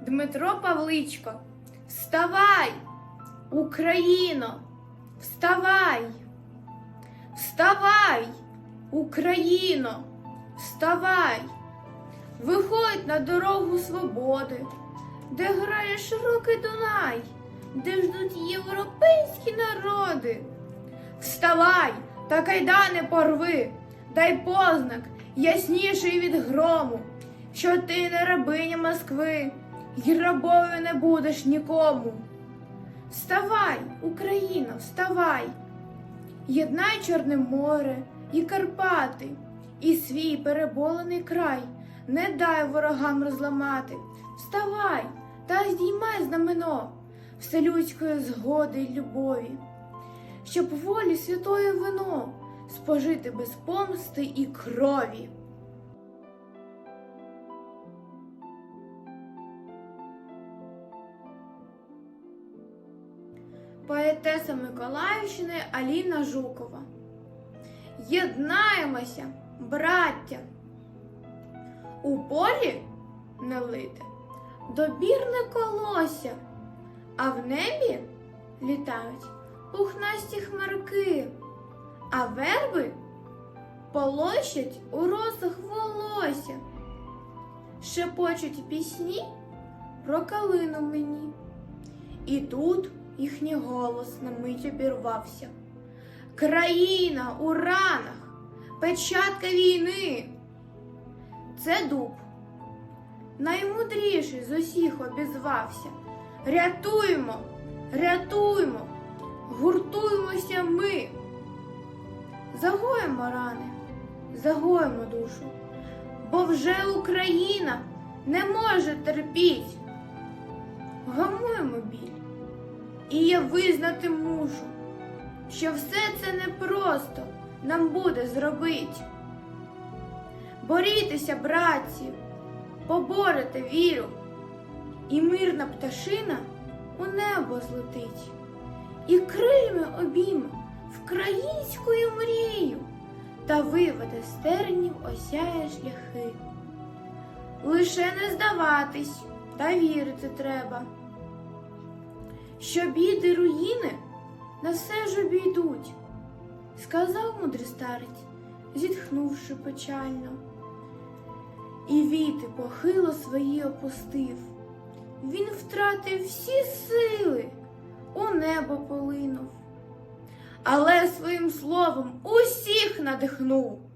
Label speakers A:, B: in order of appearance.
A: Дмитро Павличко, вставай, Україно, вставай, вставай, Україно, вставай, виходь на дорогу свободи, де грає широкий Дунай, де ждуть європейські народи. Вставай та кайдани порви, дай познак ясніший від грому, що ти не рабиня Москви, й рабою не будеш нікому. Вставай, Україно, вставай, єднай Чорне море і Карпати, і свій переболений край, не дай ворогам розламати. Вставай та здіймай знамено вселюдської згоди й любові щоб волі святої вино спожити без помсти і крові. Поетеса Миколаївщини Аліна Жукова. Єднаємося, браття! У полі не лите добірне колося, а в небі літають пухнасті хмарки, а верби полощать у росах волосся, шепочуть пісні про калину мені. І тут їхній голос на мить обірвався. Країна у ранах, печатка війни. Це дуб, наймудріший з усіх обізвався. Рятуймо, рятуймо, гуртуємося ми. Загоїмо рани, загоїмо душу, бо вже Україна не може терпіть. Гамуємо біль, і я визнати мушу, що все це непросто нам буде зробить. Борітеся, братці, поборете віру, і мирна пташина у небо злетить, і крильми обійме вкраїнською мрію та виведе тернів осяє шляхи. Лише не здаватись та вірити треба, що біди руїни на все ж обійдуть, сказав мудрий старець, зітхнувши печально. І віти похило свої опустив. Він втратив всі сили, у небо полинув, але своїм словом усіх надихнув.